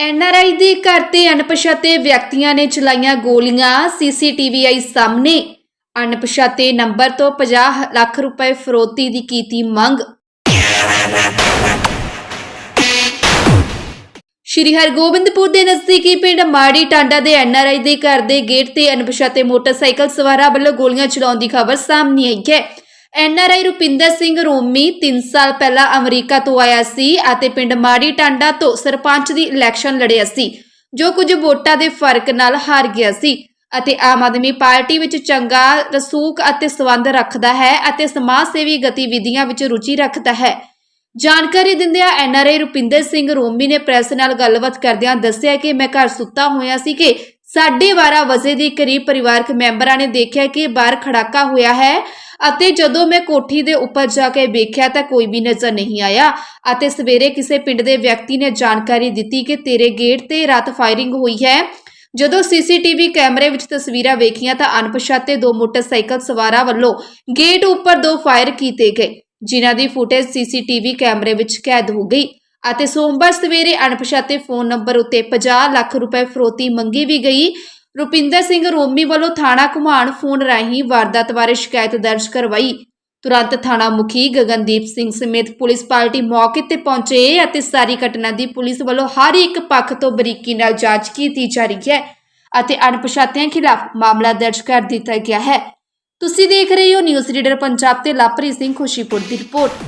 NRI ਦੇ ਘਰ ਤੇ ਅਣਪਛਾਤੇ ਵਿਅਕਤੀਆਂ ਨੇ ਚਲਾਈਆਂ ਗੋਲੀਆਂ ਸੀਸੀਟੀਵੀ ਆਈ ਸਾਹਮਣੇ। ਅਣਪਛਾਤੇ ਨੰਬਰ ਤੋਂ 50 ਲੱਖ ਰੁਪਏ ਫਰੋਤੀ ਦੀ ਕੀਤੀ ਮੰਗ। ਸ਼੍ਰੀ ਹਰਗੋਬਿੰਦਪੁਰ ਦੇ ਨਜ਼ਦੀਕੀ ਪਿੰਡ ਮਾੜੀ ਟਾਂਡਾ ਦੇ ਐਨਆਰਆਈ ਦੇ ਘਰ ਦੇ ਗੇਟ ਤੇ ਅਣਪਛਾਤੇ ਮੋਟਰਸਾਈਕਲ ਸਵਾਰਾਂ ਵੱਲੋਂ ਗੋਲੀਆਂ ਚਲਾਉਣ ਦੀ ਖਬਰ ਸਾਹਮਣੇ ਆਈ ਹੈ। ਐਨਆਰਆਈ ਰੁਪਿੰਦਰ ਸਿੰਘ ਰੋਮੀ 3 ਸਾਲ ਪਹਿਲਾਂ ਅਮਰੀਕਾ ਤੋਂ ਆਇਆ ਸੀ ਅਤੇ ਪਿੰਡ ਮਾੜੀ ਟਾਂਡਾ ਤੋਂ ਸਰਪੰਚ ਦੀ ਇਲੈਕਸ਼ਨ ਲੜਿਆ ਸੀ, ਜੋ ਕੁਝ ਵੋਟਾਂ ਦੇ ਫ਼ਰਕ ਨਾਲ ਹਾਰ ਗਿਆ ਸੀ ਅਤੇ ਆਮ ਆਦਮੀ ਪਾਰਟੀ ਵਿੱਚ ਚੰਗਾ, ਰਸੂਖ ਅਤੇ ਸਬੰਧ ਰੱਖਦਾ ਹੈ ਅਤੇ ਸਮਾਜ ਸੇਵੀ ਗਤੀਵਿਧੀਆਂ ਵਿੱਚ ਰੁਚੀ ਰੱਖਦਾ ਹੈ। ਜਾਣਕਾਰੀ ਦਿੰਦਿਆਂ ਐਨਆਰਆਈ ਰੁਪਿੰਦਰ ਸਿੰਘ ਰੋਮੀ ਨੇ ਪ੍ਰੈਸ ਨਾਲ ਗੱਲਬਾਤ ਕਰਦਿਆਂ ਦੱਸਿਆ ਕਿ ਮੈਂ ਘਰ ਸੁੱਤਾ ਹੋਇਆ ਸੀ ਕਿ 12:30 ਵਜੇ ਦੇ ਕਰੀਬ ਪਰਿਵਾਰਕ ਮੈਂਬਰਾਂ ਨੇ ਦੇਖਿਆ ਕਿ ਬਾਹਰ ਖੜਾਕਾ ਹੋਇਆ ਹੈ ਅਤੇ ਜਦੋਂ ਮੈਂ ਕੋਠੀ ਦੇ ਉੱਪਰ ਜਾ ਕੇ ਵੇਖਿਆ ਤਾਂ ਕੋਈ ਵੀ ਨਜ਼ਰ ਨਹੀਂ ਆਇਆ ਅਤੇ ਸਵੇਰੇ ਕਿਸੇ ਪਿੰਡ ਦੇ ਵਿਅਕਤੀ ਨੇ ਜਾਣਕਾਰੀ ਦਿੱਤੀ ਕਿ ਤੇਰੇ ਗੇਟ ਤੇ ਰਾਤ ਫਾਇਰਿੰਗ ਹੋਈ ਹੈ। ਜਦੋਂ ਸੀਸੀਟੀਵੀ ਕੈਮਰੇ ਵਿੱਚ ਤਸਵੀਰਾਂ ਵੇਖੀਆਂ ਤਾਂ ਅਣਪਛਾਤੇ ਦੋ ਮੋਟਰਸਾਈਕਲ ਸਵਾਰਾਂ ਵੱਲੋਂ ਗੇਟ ਉੱਪਰ ਦੋ ਫਾਇਰ ਕੀਤੇ ਗਏ, ਜਿਨ੍ਹਾਂ ਦੀ ਫੁਟੇਜ ਸੀਸੀਟੀਵੀ ਕੈਮਰੇ ਵਿੱਚ ਕੈਦ ਹੋ ਗਈ ਅਤੇ ਸੋਮਵਾਰ ਸਵੇਰੇ ਅਣਪਛਾਤੇ ਫੋਨ ਨੰਬਰ ਉੱਤੇ 50 ਲੱਖ ਰੁਪਏ ਫਰੋਤੀ ਮੰਗੀ ਵੀ ਗਈ ਰੁਪਿੰਦਰ ਸਿੰਘ ਰੋਮੀ ਵੱਲੋਂ ਥਾਣਾ ਘੁਮਾਣ ਫੋਨ ਰਾਹੀਂ ਵਾਰਦਾਤ ਬਾਰੇ ਸ਼ਿਕਾਇਤ ਦਰਜ ਕਰਵਾਈ। ਤੁਰੰਤ ਥਾਣਾ ਮੁਖੀ ਗਗਨਦੀਪ ਸਿੰਘ ਸਮੇਤ ਪੁਲਿਸ ਪਾਰਟੀ ਮੌਕੇ ਤੇ ਪਹੁੰਚੇ ਅਤੇ ਸਾਰੀ ਘਟਨਾ ਦੀ ਪੁਲਿਸ ਵੱਲੋਂ ਹਰ ਇੱਕ ਪੱਖ ਤੋਂ ਬਰੀਕੀ ਨਾਲ ਜਾਂਚ ਕੀਤੀ ਜਾ ਰਹੀ ਹੈ ਅਤੇ ਅਣਪਛਾਤਿਆਂ ਖਿਲਾਫ ਮਾਮਲਾ ਦਰਜ ਕਰ ਦਿੱਤਾ ਗਿਆ ਹੈ। ਤੁਸੀਂ ਦੇਖ ਰਹੇ ਹੋ ਨਿਊਜ਼ ਰੀਡਰ ਪੰਜਾਬ ਤੇ ਲਾਪਰੀ ਸਿੰਘ ਖੁਸ਼ੀਪੁਰ ਦੀ ਰਿਪੋਰਟ।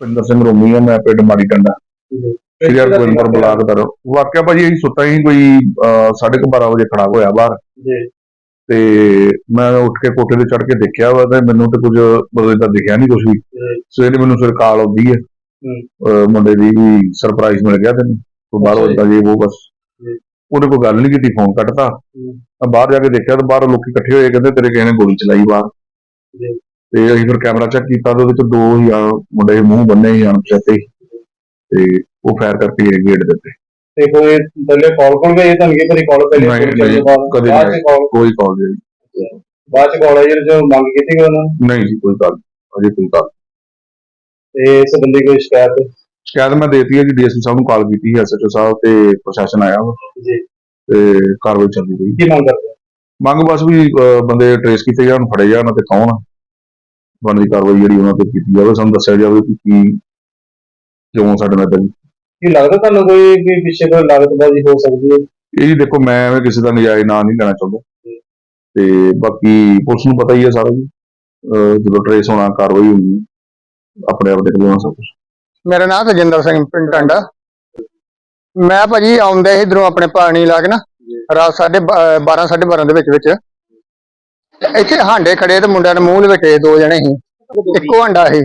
ਪਿੰਦਰ ਸਿੰਘ ਰੋਮੀ ਆ ਮੈਂ ਪਿੰਡ ਮਾੜੀ ਟੰਡਾ ਸ੍ਰੀ ਹਰਗੋਬਿੰਦਪੁਰ ਬਲਾਕ ਦਾ ਵਾਕਿਆ ਭਾਜੀ ਅਸੀਂ ਸੁੱਤਾ ਹੀ ਕੋਈ ਅਹ, ਸਾਢੇ ਕੁ 12 ਵਜੇ ਖੜਾ ਹੋਇਆ ਬਾਹਰ। ਜੀ। ਤੇ ਮੈਂ ਉੱਠ ਕੇ ਕੋਠੇ ਤੇ ਚੜ ਕੇ ਦੇਖਿਆ ਵਾ ਤੇ ਮੈਨੂੰ ਤੇ ਕੁਝ ਬਦਲੇ ਤਾਂ ਦਿਖਿਆ ਨਹੀਂ ਕੁਝ ਵੀ। ਸਵੇਰੇ ਮੈਨੂੰ ਫਿਰ ਕਾਲ ਆਉਂਦੀ ਹੈ। ਮੁੰਡੇ ਦੀ ਵੀ ਸਰਪ੍ਰਾਈਜ਼ ਮਿਲ ਗਿਆ ਤੈਨੂੰ। ਤੂੰ ਬਾਹਰੋਂ ਅੱਛਾ ਜੀ। ਉਹ ਬਸ। ਉਹਨੇ ਕੋਈ ਗੱਲ ਨਹੀਂ ਕੀਤੀ ਫੋਨ। ਮੈਂ ਬਾਹਰ ਜਾ ਕੇ ਦੇਖਿਆ ਤਾਂ ਬਾਹਰ ਲੋਕੀ ਇਕੱਠੇ ਹੋਏ ਕਹਿੰਦੇ ਤੇਰੇ ਕਿਸੇ ਨੇ ਗੋਲੀ ਚਲਾਈ ਬਾਹਰ। ਤੇ ਅਸੀਂ ਫਿਰ ਕੈਮਰਾ ਚੈੱਕ ਕੀਤਾ ਤੇ ਉਹਦੇ ਚ ਦੋ ਹੀ ਆ ਮੁੰਡੇ ਮੂੰਹ ਬੰਨੇ ਹੀ ਅਣਪਛਾਤੇ। ਤੇ ਉਹ ਫਾਇਰ ਕਰਕੇ ਗੇਟ ਦੇ ਉੱਤੇ। ਤੇ ਕੋਈ ਪਹਿਲੇ ਕਾਲ ਕੋਲ ਗਏ ਤੁਹਾਨੂੰ ਕੀ ਕਾਲ ਪਹਿਲੇ ਤੋਂ ਬਾਅਦ ਕਦੇ ਚ ਨਹੀਂ। ਕਾਲ ਕੋਈ ਕਾਲ ਨਹੀਂ। ਬਾਅਦ ਚ ਕਾਲ ਆਈ ਜਦੋਂ ਮੰਗ ਕੀਤੀ ਉਹਨਾਂ ਨੇ? ਨਹੀਂ ਜੀ ਕੋਈ ਗੱਲ ਅਜੇ ਕੋਈ ਗੱਲ ਤੇ ਇਸ ਬੰਦੇ ਕੋਈ ਸ਼ਿਕਾਇਤ? ਸ਼ਿਕਾਇਤ ਮੈਂ ਦੇਤੀ ਹੈ ਜੀ ਡੀਐਸਪੀ ਸਾਹਿਬ ਨੂੰ ਕਾਲ ਕੀਤੀ ਹੈ ਐਸਐਚਓ ਸਾਹਿਬ ਤੇ ਪ੍ਰਸ਼ਾਸਨ ਆਇਆ ਵਾ। ਜੀ। ਤੇ ਕਾਰਵਾਈ ਚੱਲਦੀ ਪਈ ਕੀ ਮੰਗ ਕਰਦੇ? ਮੰਗ ਬਸ ਵੀ ਬੰਦੇ ਟਰੇਸ ਕੀਤੇ ਜਾਣ ਫੜੇ ਜਾਣ ਅਤੇ ਕੌਣ ਆ। ਬਣਦੀ ਕਾਰਵਾਈ ਜਿਹੜੀ ਉਹਨਾਂ ਤੇ ਕੀਤੀ ਜਾਵੇ ਸਾਨੂੰ ਦੱਸਿਆ ਜਾਵੇ ਕਿ ਕੀ ਕਿਉਂ ਸਾਡੇ ਨਾਲ ਏਦਾਂ ਕੀ ਲੱਗਦਾ ਤੁਹਾਨੂੰ ਕੋਈ ਵੀ ਪਿੱਛੇ ਕੋਈ ਲਾਗਤਬਾਜ਼ੀ ਹੋ ਸਕਦੀ ਹੈ? ਇਹ ਜੀ ਦੇਖੋ ਮੈਂ ਐਵੇਂ ਕਿਸੇ ਦਾ ਨਜਾਇਜ਼ ਨਾਂ ਨਹੀਂ ਲੈਣਾ ਚਾਹੁੰਦਾ। ਤੇ ਬਾਕੀ ਪੁਲਿਸ ਨੂੰ ਪਤਾ ਹੀ ਹੈ ਸਾਰਾ ਜੀ ਜਦੋਂ ਟਰੇਸ ਹੋਣਾ ਕਾਰਵਾਈ ਹੋਣੀ ਆਪਣੇ ਆਪ ਦੇਖ ਲੈਣਾ ਸਭ ਕੁਛ। ਮੇਰਾ ਨਾਮ ਤਜਿੰਦਰ ਸਿੰਘ ਪਿੰਡ ਟਾਂਡਾ। ਮੈਂ ਭਾਜੀ ਆਉਂਦਾ ਇਧਰੋਂ ਆਪਣੇ ਪਾਣੀ ਲਾ ਕੇ ਨਾ ਰਾਤ ਸਾਢੇ 12 12:30 ਦੇ ਵਿੱਚ ਵਿੱਚ। ਤੇ ਇੱਥੇ ਹਾਂਡੇ ਖੜੇ ਤੇ ਮੁੰਡਿਆਂ ਨੇ ਮੂੰਹ ਲਵੇਟੇ ਦੋ ਜਣੇ ਸੀ। ਇੱਕੋ ਹਾਂਡਾ ਸੀ।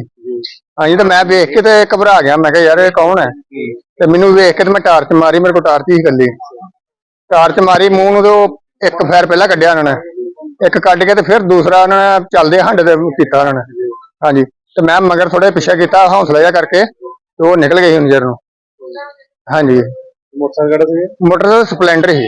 ਹਾਂਜੀ ਤੇ ਮੈਂ ਵੇਖ ਕੇ ਤੇ ਘਬਰਾ ਗਿਆ ਮੈਂ ਕਿਹਾ ਯਾਰ ਇਹ ਕੌਣ ਹੈ? ਤੇ ਮੈਨੂੰ ਵੇਖ ਕੇ ਤੇ ਮੈਂ ਟਾਰਚ ਮਾਰੀ ਮੇਰੇ ਕੋਲ ਟਾਰਚ ਹੀ ਇਕੱਲੀ। ਟਾਰਚ ਮਾਰੀ ਮੂੰਹ ਨੂੰ ਤੇ ਉਹ ਇੱਕ ਫੈਰ ਪਹਿਲਾਂ ਕੱਢਿਆ ਉਹਨਾਂ ਨੇ। ਇੱਕ ਕੱਢ ਕੇ ਤੇ ਫਿਰ ਦੂਸਰਾ ਉਹਨਾਂ ਨੇ ਚੱਲਦੇ ਹਾਂਡੇ ਤੇ ਕੀਤਾ ਉਹਨਾਂ ਨੇ। ਹਾਂਜੀ ਤੇ ਮੈਂ ਮਗਰ ਥੋੜੇ ਪਿੱਛੇ ਕੀਤਾ ਹੌਸਲਾ ਜਿਹਾ ਕਰਕੇ ਤੇ ਉਹ ਨਿਕਲ ਗਏ ਸੀ ਨਜ਼ਰ ਨੂੰ। ਹਾਂਜੀ। ਮੋਟਰਸਾਈਕਲ ਕਿਹੜਾ ਸੀ? ਮੋਟਰ ਦਾ ਸਪਲੈਂਡਰ ਸੀ।